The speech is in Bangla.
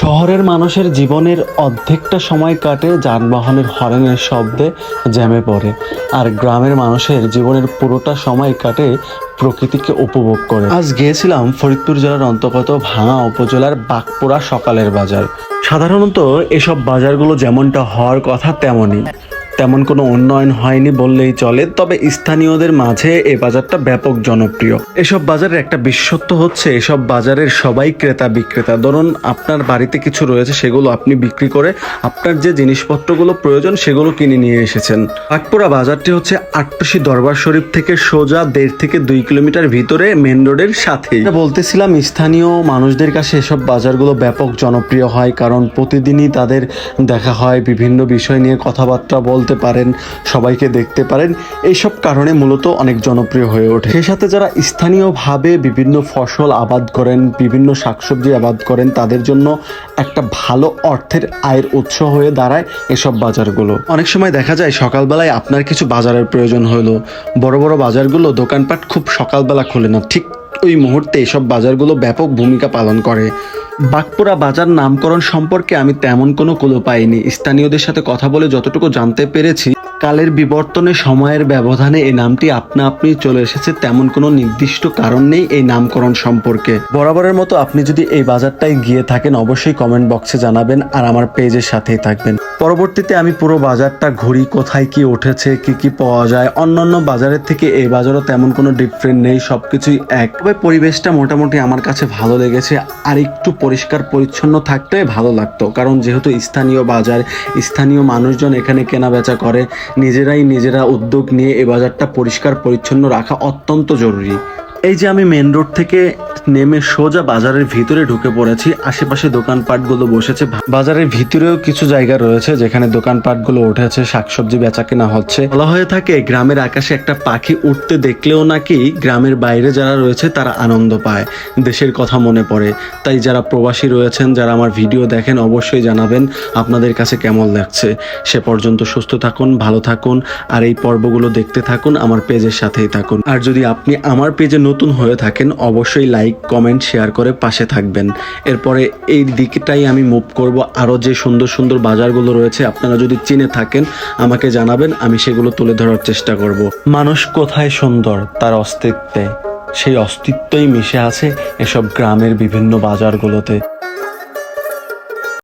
শহরের মানুষের জীবনের অর্ধেকটা সময় কাটে যানবাহনের হরেনের শব্দে জ্যামে পড়ে, আর গ্রামের মানুষের জীবনের পুরোটা সময় কাটে প্রকৃতিকে উপভোগ করে। আজ গিয়েছিলাম ফরিদপুর জেলার অন্তর্গত ভাঙা উপজেলার বাঁকপুরা সকালের বাজার। সাধারণত এসব বাজারগুলো যেমনটা হওয়ার কথা তেমনই। তেমন কোনো উন্নয়ন হয়নি বললেই চলে, তবে স্থানীয়দের মাঝে এ বাজারটা ব্যাপক জনপ্রিয়। এসব বাজারের একটা বিশেষত্ব হচ্ছে, এসব বাজারের সবাই ক্রেতা বিক্রেতা। ধরুন, আপনার বাড়িতে কিছু রয়েছে, সেগুলো আপনি বিক্রি করে আপনার যে জিনিসপত্রগুলো প্রয়োজন, সেগুলো কিনে নিয়ে এসেছেন। বাগপুরা বাজারটি হচ্ছে আটটুসি দরবার শরীফ থেকে সোজা দেড় থেকে দুই কিলোমিটার ভিতরে মেন রোডের সাথেই। বলতেছিলাম, স্থানীয় মানুষদের কাছে এসব বাজারগুলো ব্যাপক জনপ্রিয় হয়, কারণ প্রতিদিনই তাদের দেখা হয় বিভিন্ন বিষয় নিয়ে কথাবার্তা বলতে পারেন, সবাইকে দেখতে পারেন, এইসব কারণে মূলত অনেক জনপ্রিয় হয়ে ওঠে। সেই সাথে যারা স্থানীয়ভাবে বিভিন্ন ফসল আবাদ করেন, বিভিন্ন শাকসবজি আবাদ করেন, তাদের জন্য একটা ভালো অর্থের আয়ের উৎস হয়ে দাঁড়ায় এসব বাজারগুলো। অনেক সময় দেখা যায় সকালবেলায় আপনার কিছু বাজারের প্রয়োজন হলো। বড় বড় বাজারগুলো দোকানপাট খুব সকালবেলা খোলে না। ঠিক ওই মুহূর্তে এসব বাজারগুলো ব্যাপক ভূমিকা পালন করে। বাঁকপুরা বাজার নামকরণ সম্পর্কে আমি তেমন কোনো কুলো পাইনি। স্থানীয়দের সাথে কথা বলে যতটুকু জানতে পেরেছি, কালের বিবর্তনে সময়ের ব্যবধানে এই নামটি আপনা আপনি চলে এসেছে, তেমন কোনো নির্দিষ্ট কারণ নেই এই নামকরণ সম্পর্কে। বরাবরের মতো আপনি যদি এই বাজারটায় গিয়ে থাকেন, অবশ্যই কমেন্ট বক্সে জানাবেন আর আমার পেজের সাথেই থাকবেন। পরবর্তীতে আমি পুরো বাজারটা ঘুরি, কোথায় কি উঠেছে, কি কি পাওয়া যায়। অন্যান্য বাজারের থেকে এই বাজারও তেমন কোনো ডিফারেন্ট নেই সব কিছুই এক। তবে পরিবেশটা মোটামুটি আমার কাছে ভালো লেগেছে। আর একটু পরিষ্কার পরিচ্ছন্ন থাকতে ভালো লাগতো। কারণ যেহেতু স্থানীয় বাজার, স্থানীয় মানুষজন এখানে কেনা বেচা করে, নিজেরাই নিজেরা উদ্যোগ নিয়ে এ বাজারটা পরিষ্কার পরিচ্ছন্ন রাখা অত্যন্ত জরুরি। এই যে আমি মেন রোড থেকে নেমে সোজা বাজারের ভিতরে ঢুকে পড়েছি। আশেপাশে দোকানপাটগুলো বসেছে। বাজারের ভিতরেও কিছু জায়গা রয়েছে যেখানে দোকানপাটগুলো উঠেছে, শাকসবজি বেচা কেনা হচ্ছে। বলা হয়ে থাকে, গ্রামের আকাশে একটা পাখি উঠতে দেখলেও নাকি গ্রামের বাইরে যারা রয়েছে, তারা আনন্দ পায়। দেশের কথা মনে পড়ে। তাই যারা প্রবাসী রয়েছেন, যারা আমার ভিডিও দেখেন, অবশ্যই জানাবেন আপনাদের কাছে কেমন লাগছে। সে পর্যন্ত সুস্থ থাকুন, ভালো থাকুন, আর এই পর্বগুলো দেখতে থাকুন, আমার পেজের সাথেই থাকুন। আর যদি আপনি আমার পেজে নতুন হয়ে থাকেন, অবশ্যই লাইক কমেন্ট শেয়ার করে পাশে থাকবেন। এরপরে এই দিকটাই আমি মুভ করব। আরও যে সুন্দর সুন্দর বাজারগুলো রয়েছে, আপনারা যদি চিনে থাকেন, আমাকে জানাবেন, আমি সেগুলো তুলে ধরার চেষ্টা করব। মানুষ কোথায় সুন্দর? তার অস্তিত্বে। সেই অস্তিত্বই মিশে আছে এসব গ্রামের বিভিন্ন বাজারগুলোতে।